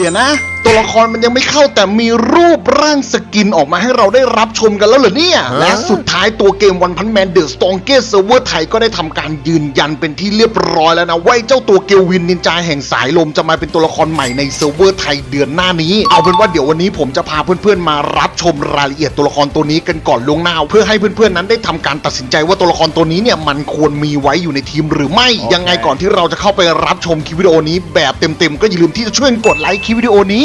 เดี๋ยวนะตัวละครมันยังไม่เข้าแต่มีรูปร่างสกินออกมาให้เราได้รับชมกันแล้วเหรอเนี่ย และสุดท้ายตัวเกมวันพันแมนเดอะสตองเกตเซิร์ฟเวอร์ไทยก็ได้ทำการยืนยันเป็นที่เรียบร้อยแล้วนะว่าไอ้เจ้าตัวเกลวินนินจาแห่งสายลมจะมาเป็นตัวละครใหม่ในเซิร์ฟเวอร์ไทยเดือนหน้านี้ เอาเป็นว่าเดี๋ยววันนี้ผมจะพาเพื่อนๆมารับชมรายละเอียดตัวละครตัวนี้กันก่อนล่วงหน้าเพื่อให้เพื่อนๆนั้นได้ทำการตัดสินใจว่าตัวละครตัวนี้เนี่ยมันควรมีไว้อยู่ในทีมหรือไม่ยังไงก่อนที่เราจะเข้าไปรับชมคลิปวิดีโอนี้แบบเต็มๆก็อย่าลืมที่จะช่วยกดไลค์คลิปวิดีโอนี้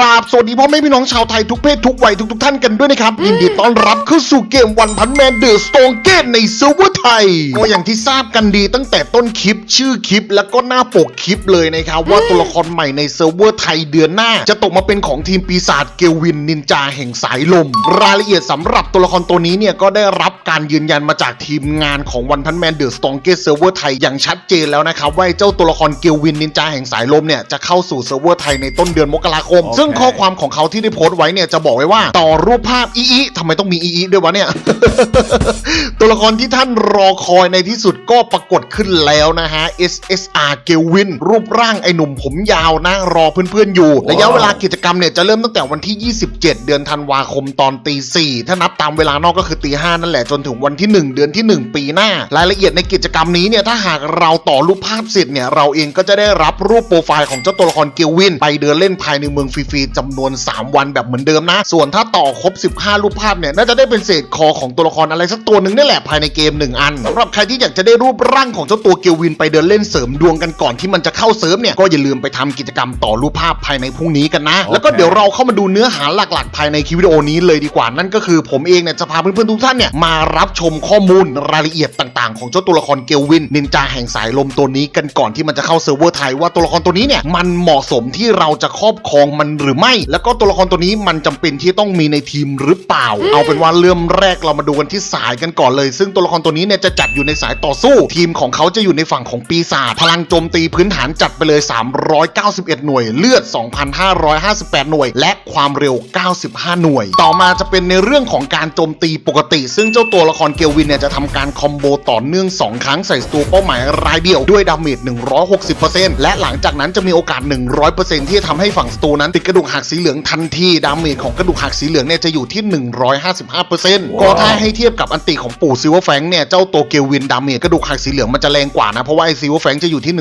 ราบสวัสดีพ่อแม่พี่น้องชาวไทยทุกเพศทุกวัยทุกทุกๆท่านกันด้วยนะครับยินดีต้อนรับเข้าสู่เกมวันพันแมนเดอะสโตงเกตในเซิร์ฟเวอร์ไทยก็อย่างที่ทราบกันดีตั้งแต่ต้นคลิปชื่อคลิป แล้วก็หน้าปกคลิปเลยนะครับว่าตัวละครใหม่ในเซิร์ฟเวอร์ไทยเดือนหน้า จะตกมาเป็นของทีมปีศาจเกลวินนินจาแห่งสายลม รายละเอียดสำหรับตัวละครตัวนี้เนี่ยก็ได้รับการยืนยันมาจากทีมงานของวันพันแมนเดอะสโตงเกตเซิร์ฟเวอร์ไทยอย่างชัดเจนแล้วนะครับว่าไอ้เจ้าตัวละครเกลวินนินจาแห่งสายลมเนี่ยจะเข้าสู่เซิร์ฟเวอร์ไทยในต้นเดือนมกราคมซึ่งข้อความของเขาที่ได้โพสต์ไว้เนี่ยจะบอกไว้ว่าต่อรูปภาพอีอีทำไมต้องมีอีอีด้วยวะเนี่ย ตัวละครที่ท่านรอคอยในที่สุดก็ปรากฏขึ้นแล้วนะฮะ SSR เกลวิน รูปร่างไอหนุ่มผมยาวนะรอเพื่อนๆอยู่ ระยะเวลากิจกรรมเนี่ยจะเริ่มตั้งแต่วันที่ 27 เดือนธันวาคมตอนตีสี่ถ้านับตามเวลานอกก็คือตีห้านั่นแหละจนถึงวันที่ 1 เดือนที่ 1 ปีหน้า รายละเอียดในกิจกรรมนี้เนี่ยถ้าหากเราต่อรูปภาพเสร็จเนี่ยเราเองก็จะได้รับรูปโปรไฟล์ของเจ้าตัวละครเกลวิน ไปเดินเล่นภายในเมืองฟรีจำนวน 3 วันแบบเหมือนเดิมนะ ส่วนถ้าต่อครบ 15 รูปภาพเนี่ย น่าจะได้เป็นเศษคอของตัวละครอะไรสักตัวหนึ่งนี่แหละภายในเกม 1 อันสำหรับใครที่อยากจะได้รูปร่างของเจ้าตัวเกลวินไปเดินเล่นเสริมดวงกันก่อนที่มันจะเข้าเสริมเนี่ยก็อย่าลืมไปทำกิจกรรมต่อรูปภาพภายในพรุ่งนี้กันนะ แล้วก็เดี๋ยวเราเข้ามาดูเนื้อหาหลักๆ ภายในคลิปวิดีโอนี้เลยดีกว่านั่นก็คือผมเองเนี่ยจะพาเพื่อนๆทุกท่านเนี่ยมารับชมข้อมูลรายละเอียดต่างๆ ของเจ้าตัวละครเกลวินนินจาแห่งสายลมตัวนี้กันก่อนที่มันจะเข้าเซิร์ฟเวอร์ไทยว่าตัวละครตัวนี้เนี่ยมันเหมาะสมที่เราจะครอบครองมันหรือไม่ แล้วก็ตัวละครตัวนี้มันจำเป็นที่ต้องมีในทีมหรือเปล่า เอาเป็นว่าเริ่มแรกเรามาดูกันที่สายกันก่อนเลย ซึ่งตัวละครตัวนี้เนี่ยจะจัดอยู่ในสายต่อสู้ ทีมของเขาจะอยู่ในฝั่งของปีศาจพลังโจมตีพื้นฐานจัดไปเลย 391 หน่วย เลือด 2,558 หน่วย และความเร็ว 95 หน่วย ต่อมาจะเป็นในเรื่องของการโจมตีปกติ ซึ่งเจ้าตัวละครเกลวินเนี่ยจะทำการคอมโบต่อเนื่อง 2 ครั้งใส่ตัวเป้าหมายรายเดียวด้วยดาเมจ160%และหลังจากนั้นจะมีโอกาส 100%ที่จะทำให้ฝั่งสตูนั้นติดกระดูกหักสีเหลืองทันทีดาเมจของกระดูกหักสีเหลืองเนี่ยจะอยู่ที่ 155%ก็ถ้าให้เทียบกับอันติของปู่ซิลเวอร์แฟงเนี่ยเจ้าตัวเกลวินดาเมจกระดูกหักสีเหลืองมันจะแรงกว่านะ เพราะว่าไอซิลเวอร์แฟงจะอยู่ที่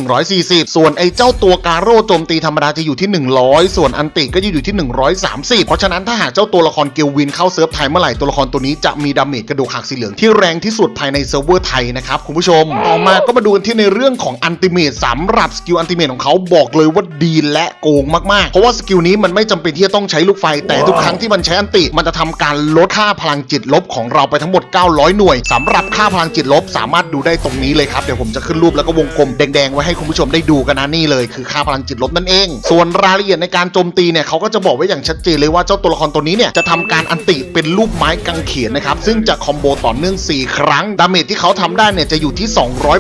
140 ส่วนไอเจ้าตัวการโร่โจมตีธรรมดาจะอยู่ที่ 100 ส่วนอันติก็จะอยู่ที่ 130 เพราะฉะนั้นถ้าหากเจ้าตัวละครเกลวินเข้าเซิร์ฟไทยเมื่อไหร่ตัวละครตัวนี้จะมีดาเมจกระดูกหักสีเหลืองที่แรงที่สุดภายในเซิร์ฟเวอร์ไทยนะครับคุณผู้ชมต่อมาก็มาดูกันที่ในเรื่องของอันติเมตสำหรับสกิลอันติเมตของเขาบอกเลยว่าดีและโกงมากๆเพราะว่าสกิลนี้มันไม่จำเป็นที่จะต้องใช้ลูกไฟ แต่ทุกครั้งที่มันใช้อันติ มันจะทำการลดค่าพลังจิตลบของเราไปทั้งหมด 900 หน่วยสำหรับค่าพลังจิตลบสามารถดูได้ตรงนี้เลยครับ เดี๋ยวผมจะขึ้นรูปแล้วก็วงกลมแดงๆไว้ให้คุณผู้ชมได้ดูกันนะนี่เลย คือค่าพลังจิตลบนั่นเอง ส่วนรายละเอียดในการโจมตีเนี่ยเขาก็จะบอกไว้อย่างชัดเจนเลยว่าเจ้าตัวละครตัวนี้เนี่ยจะทำการอันติเป็นรูปไม้กางเขนนะครับซึ่งจะคอมโบต่อเนื่อง 4 ครั้งดาเมจที่เขาทำได้เนี่ยจะอยู่ที่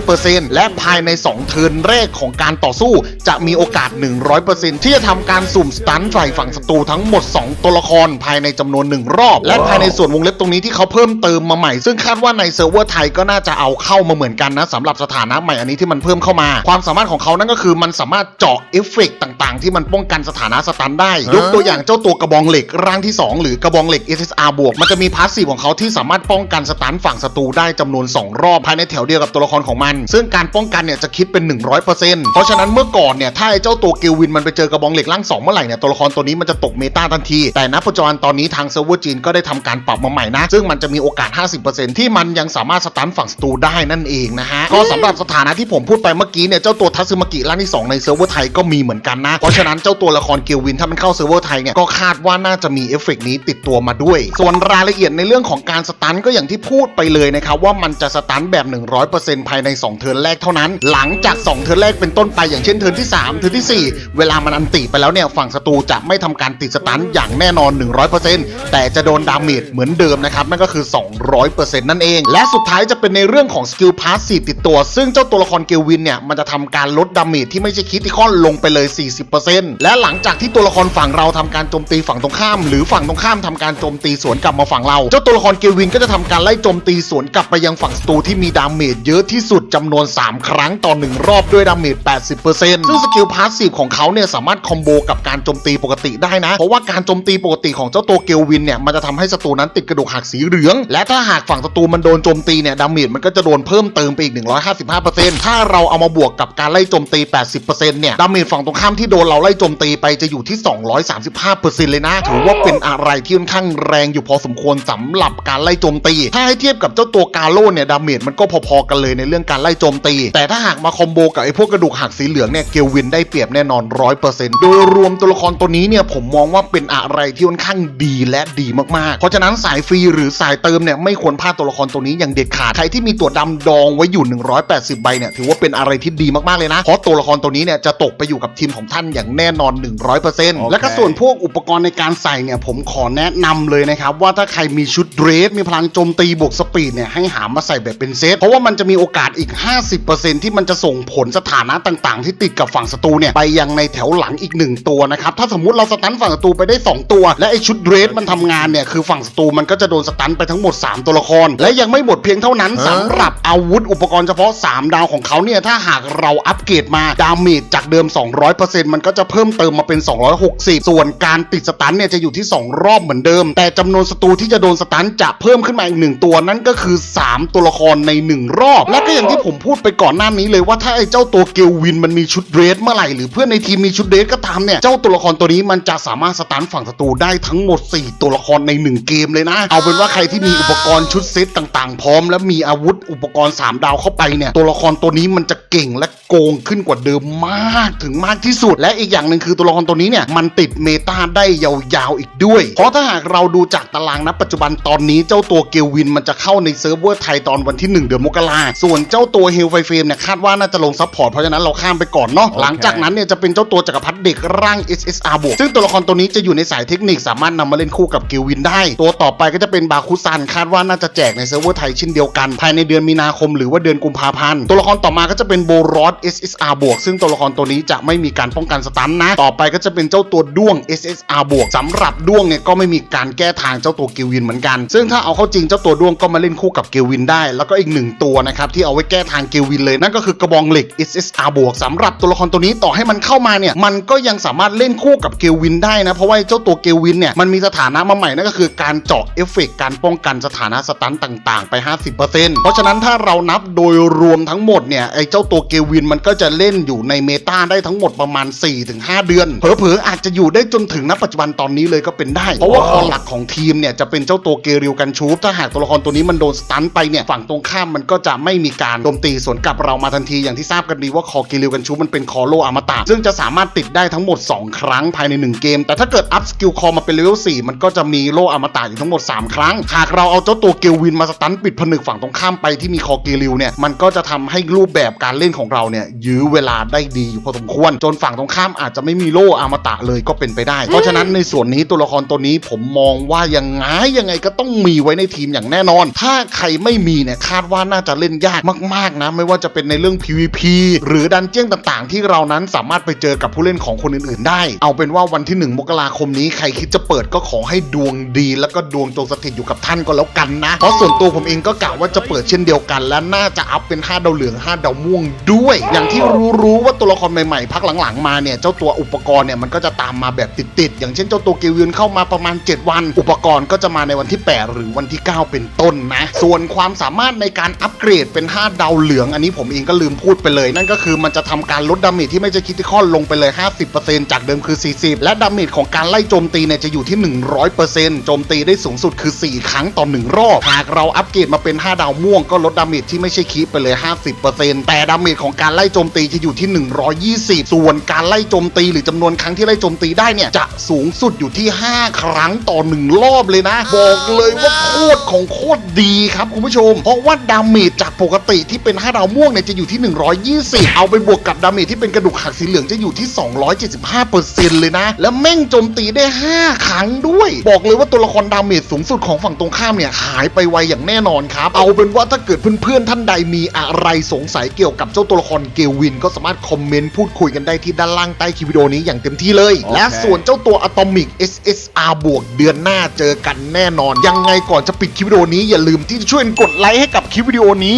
200%และภายใน 2 เทิร์นแรกของการต่อสู้ จะมีโอกาส 100%ที่จะทำการสุ่มสตันฝ่ฝั่งศัตรูทั้งหมด 2 ตัวละครภายในจำนวน 1 รอบ และภายในส่วนวงเล็บตรงนี้ที่เขาเพิ่มเติมมาใหม่ ซึ่งคาดว่าในเซิร์ฟเวอร์ไทยก็น่าจะเอาเข้ามาเหมือนกันนะสำหรับสถานะใหม่อันนี้ที่มันเพิ่มเข้ามา ความสามารถของเขานั่นก็คือมันสามารถเจาะเอฟเฟกต์ต่างๆ ที่มันป้องกันสถานะสตันได้ยกตัวอย่างเจ้าตัวกระบองเหล็กร่างที่ 2 หรือกระบองเหล็ก SSR บวกมันจะมีพาสซีฟของเขาที่สามารถป้องกันสตันฝั่งศัตรูได้จำนวน 2 รอบภายในแถวเดียวกับตัวละครของมัน ซึ่งการป้องกันเนี่ยจะคิดเป็น 100%เพราะฉะนั้นเมื่อก่อนเนี่ยถ้าไอ้เจ้าตัวเกลวินมันไปเจอกระบองเหล็กร่างสองเมื่อไหร่เนี่ยตัวละครตัวนี้มันจะตกเมตาทันที แต่ณปัจจุบันตอนนี้ทางเซิร์ฟเวอร์จีนก็ได้ทำการปรับมาใหม่นะ ซึ่งมันจะมีโอกาส 50%ที่มันยังสามารถสตันฝั่งศัตรูได้นั่นเองนะฮะ ก็สำหรับสถานะที่ผมพูดไปเมื่อกี้เนี่ย เจ้าตัวทัซึมากิร่างที่สองในเซิร์ฟเวอร์ไทยก็มีเหมือนกันนะ เพราะฉะนั้นเจ้าตัวละครเกลวินถ้ามันเข้าเซิร์ฟเวอร์ไทยเนี่ยก็คาดว่าน่าจะมีเอฟเฟกต์นี้ติดตัวมาด้วย ส่วนรายละเอียดในเรื่องของการสตันก็อย่างที่พูดไปเลยนะครับว่ามันจะสตันแบบ 100%ภายใน 2 เทิร์นแรกเท่านั้น หลังจาก 2 เทิร์นแรกเป็นต้นไปอย่างเช่นเทิร์นที่ 3 เทิร์นทีสี่4 เวลามันอันติไปแล้วเนี่ยฝั่งศัตรูจะไม่ทำการติดสตันอย่างแน่นอน 100%แต่จะโดนดาเมจเหมือนเดิมนะครับ นั่นก็คือ 200%นั่นเอง และสุดท้ายจะเป็นในเรื่องของสกิลพาสซีฟติดตัว ซึ่งเจ้าตัวละครเกลวินเนี่ย มันจะทำการลดดาเมจที่ไม่ใช่คิติคอนลงไปเลย 40%และหลังจากที่ตัวละครฝั่งเราทำการโจมตีฝั่งตรงข้าม หรือฝั่งตรงข้ามทำการโจมตีสวนกลับมาฝั่งเราเจ้าตัวละครเกลวินก็จะทำการไล่โจมตีสวนกลับไปยังฝั่งศัตรูที่มีดาเมจเยอะที่สุดจำนวน 3 ครั้งต่อ1รอบด้วยดาเมจ80%ซึ่งสกิลพาสซีฟของเขาเนี่ยสามารถคอมโบกับการโจมตีปกติได้นะ เพราะว่าการโจมตีปกติของเจ้าตัวเกลวินเนี่ยมันจะทำให้ศัตรูนั้นติดกระดูกหักสีเหลือง และถ้าหากฝั่งศัตรูมันโดนโจมตีเนี่ยดาเมจมันก็จะโดนเพิ่มเติมไปอีก 155%ถ้าเราเอามาบวกกับการไล่โจมตี 80%เนี่ยดาเมจฝั่งตรงข้ามที่โดนเราไล่โจมตีไปจะอยู่ที่ 235%เลยนะ ถือว่าเป็นอะไรที่ค่อนข้างแรงอยู่พอสมควรสำหรับการไล่โจมตี ถ้าให้เทียบกับเจ้าตัวกาโลเนี่ยดาเมจมันก็พอๆกันเลยในเรื่องการไล่โจมตี แต่ถ้าหากมาคอมโบกับไอ้พวกกระดูกหักสีเหลืองเนี่ยเกลวินได้เปรียบแน่นอน 100%โดยรวมตัวละครตัวนี้เนี่ยผมมองว่าเป็นอะไรที่ค่อนข้างดีและดีมากๆ เพราะฉะนั้นสายฟรีหรือสายเติมเนี่ยไม่ควรพลาดตัวละครตัวนี้อย่างเด็ดขาด ใครที่มีตัวดำดองไว้อยู่ 180 ใบเนี่ยถือว่าเป็นอะไรที่ดีมากๆเลยนะ เพราะตัวละครตัวนี้เนี่ยจะตกไปอยู่กับทีมของท่านอย่างแน่นอน 100%และก็ส่วนพวกอุปกรณ์ในการใส่เนี่ยผมขอแนะนำเลยนะครับว่าถ้าใครมีชุดเดรสมีพลังโจมตีบวกสปีดเนี่ยให้หามาใส่แบบเป็นเซตเพราะว่ามันจะมีโอกาสอีก 50%ที่มันจะส่งผลสถานะต่าง ๆ ที่ติดกับฝั่งศัตรูเนี่ยไปยังในแถวหลังอีกหนึ่งตัวนะครับถ้าสมมุติเราสตันฝั่งศัตรูไปได้ 2 ตัว และไอชุดเดรสมันทำงานเนี่ยคือฝั่งศัตรูมันก็จะโดนสตันไปทั้งหมด 3 ตัวละคร และยังไม่หมดเพียงเท่านั้นสำหรับอาวุธอุปกรณ์เฉพาะ 3 ดาวของเขาเนี่ยถ้าหากเราอัปเกรดมาดาเมจจากเดิม 200%มันก็จะเพิ่มเติมมาเป็น 260 ส่วนการติดสตันเนี่ยจะอยู่ที่ 2 รอบเหมือนเดิม แต่จำนวนศัตรูที่จะโดนสตันจะเพิ่มขึ้นมาอีกหนึ่งตัวนั่นก็คือ 3 ตัวละครใน 1 รอบ และก็อย่างที่ผมพูดไปก่อนหน้านี้เลยว่าถ้าไอ้เจ้าตัวเกลวินมันมีชุดเดรสเมื่อไหร่หรือเพื่อนในทีมมีชุดเดรสก็ตามเนี่ยเจ้าตัวละครตัวนี้มันจะสามารถสตันฝั่งศัตรูได้ทั้งหมด 4 ตัวละครใน 1 เกมเลยนะ เอาเป็นว่าใครที่มีอุปกรณ์ชุดเซตต่างๆ พร้อม และมีอาวุธอุปกรณ์ 3 ดาวเข้าไปเนี่ย ตัวละครตัวนี้มันจะเก่งและโกงขึ้นกว่าเดิมมากถึงมากที่สุด และอีกอย่างหนึ่งคือตัวละครตัวนี้เนี่ยมันติดเมตาได้ยาวๆอีกด้วย เพราะถ้าหากเราดูจากตารางณปัจจุบันตอนนี้เจ้าตัวเกลวินมันจะเข้าในเซิร์ฟเวอร์ไทยตอนวันที่ 1 เดือนมกราส่วนเจ้าตัวเฮลไฟเฟมเนี่ยคาดว่าน่าจะลงซัพพอร์ตเพราะฉะนั้นเราข้ามไปก่อนเนาะหลังจากนั้นเนี่ยจะเป็นเจ้าตัวจักรพรรดิเด็กร่าง SSR บวก ซึ่งตัวละครตัวนี้จะอยู่ในสายเทคนิคสามารถนำมาเล่นคู่กับเกลวินได้ ตัวต่อไปก็จะเป็นบาคุซันคาดว่าน่าจะแจกในเซิร์ฟเวอร์ไทยเช่นเดียวกัน ภายในเดือนมีนาคมหรือว่าเดือนกุมภาพันธ์ตัวละครต่อมาก็จะเป็นโบรอส SSR บวกซึ่งตัวละครตัวนี้จะไม่มีการป้องกันสตันนะ ต่อไปก็จะเป็นเจ้าตัวด้วง SSR บวกสำหรับด้วงเนี่ยก็ไม่มีการแก้ทางเจ้าตัวเกลวินเหมือนกัน ซึ่งถ้าเอาเข้าจริงเจ้าตัวด้วงก็มาเล่นคู่กับเกลวินได้ แล้วก็อีกหนึ่งตัวนะครับที่เอาไว้แก้ทางเกลวินเลยนั่นก็คือกระบองเหล็ก SSR บวกสำหรับตัวละครตัวนี้ต่อให้มันเข้ามาเนี่ยมันก็ยังสามารถเล่นคู่กับเกลวินได้นะ เพราะว่าเจ้าตัวเกลวินเนี่ยมันมีสถานะมาใหม่นั่นก็คือการเจาะเอฟเฟกต์การป้องกันสถานะสตันต่าง ๆ ไป 50%เพราะฉะนั้นถ้าเรานับโดยรวมทั้งหมดเนี่ยไอ้เจ้าตัวเกลวินมันก็จะเล่นอยู่ในเมตาได้ทั้งหมดประมาณ 4-5 เดือน เผลอๆอาจจะอยู่ได้จนถึงณปัจจุบันตอนนี้เลยก็เป็นได้ เพราะว่าคอหลักของทีมเนี่ยจะเป็นเจ้าตัวเกริวกันชูปถ้าหากตัวละครตัวนี้มันโดนสตันไปเนี่ยฝั่งตรงข้ามมันก็จะไม่มีการโจมตีสวนกลับเรามาทันทีอย่างที่ทราบกันดีว่าคอเกริวกันชูปมันเป็นคอโลอมตะซึ่งจะสามารถติดได้ทั้งหมด 2 ครั้งภายใน 1 เกม แต่ถ้าเกิดอัพสกิลคอมาเป็นเลเวล4มันก็จะมีโลอมตะอยู่ทั้งหมด 3 ครั้ง หากเราเอาเจ้าตัวเกลวินมาสตันปิดผนึกฝั่งตรงข้ามไปที่มีคอเกริวเนี่ยมันก็จะทำให้รูปแบบการเล่นของเราเนี่ยยื้อเวลาได้ดีอยู่พอสมควร จนฝั่งตรงข้ามอาจจะไม่มีโลอมตะเลยก็เป็นไปได้ เพราะฉะนั้นในส่วนนี้ตัวละครตัวนี้ผมมองว่ายังไงยังไงก็ต้องมีไว้ในทีมอย่างแน่นอน ถ้าใครไม่มีเนี่ยคาดว่าน่าจะเล่นยากมากๆนะไม่ว่าจะเป็นในเรื่อง PVP หรือดันเจี้ยงต่างๆ ที่เรานั้นสามารถไปเจอกับผู้เล่นของคนอื่นๆ ได้ เอาเป็นว่าวันที่1มกราคมนี้ใครคิดจะเปิดก็ขอให้ดวงดี แล้วก็ดวงจงสถิตอยู่กับท่านก็แล้วกันนะ เพราะส่วนตัวผมเองก็กะว่าจะเปิดเช่นเดียวกัน และน่าจะอัพเป็น5ดาวเหลือง5ดาวม่วงด้วย อย่างที่รู้ๆว่าตัวละครใหม่ๆพักหลังๆมาเนี่ยเจ้าตัวอุปกรณ์เนี่ยมันก็จะตามมาแบบติดๆอย่างเช่นเจ้าตัวเกวินเข้ามาประมาณ 7 วัน อุปกรณ์ก็จะมาในวันที่ 8 หรือวันที่ 9 เป็นต้นนะ ส่วนความสามารถในการอัปเกรดเป็น 5 ดาวเหลือง อันนี้ผมเองก็ลืมพูดไปเลย นั่นก็คือมันจะทำการลดดาเมจที่ไม่ใช่คิติคอลงไปเลย 50%จากเดิมคือ40 และดาเมจของการไล่โจมตีเนี่ยจะอยู่ที่ 100%โจมตีได้สูงสุดคือ 4 ครั้งต่อ 1 รอบ หากเราอัปเกรดมาเป็น 5 ดาวม่วงก็ลดดาเมจที่ไม่ใช่คิไปเลย 50%แต่ดาเมจของการไล่โจมตีจะอยู่ที่ 120 ส่วนการไล่โจมตีหรือจำนวนครั้งที่ไล่โจมตีได้เนี่ยจะสูงสุดอยู่ที่ 5 ครั้งต่อ 1 รอบเลยนะ บอกเลยว่าโคตรของโคตรดีครับคุณผู้ชม เพราะว่าดาเมจจากปกติที่เป็น 5 ดาวม่วงเนี่ยจะอยู่ที่ 120 เอาไปบวกกับดาเมจที่เป็นกระดูกหักสีเหลืองจะอยู่ที่ 275%เเลยนะ แล้วแม่งโจมตีได้ 5 ครั้งด้วย บอกเลยว่าตัวละครดาเมจสูงสุดของฝั่งตรงข้ามเนี่ยหายไปไวอย่างแน่นอนครับ เอาเป็นว่าถ้าเกิดเพื่อนๆท่านใดมีอะไรสงสัยเกี่ยวกับเจ้าตัวละครเกลวิน ก็สามารถคอมเมนต์พูดคุยกันได้ที่ด้านล่างใต้คลิปวิดีโอนี้อย่างเต็มที่เลย และส่วนเจ้าตัว Atomic SSR บวกเดือนหน้าเจอกันแน่นอน ยังไงก่อนจะปิดคลิปวิดีโอนี้อย่าลืมที่จะช่วยกดไลค์ให้กับคลิปวิดีโอนี้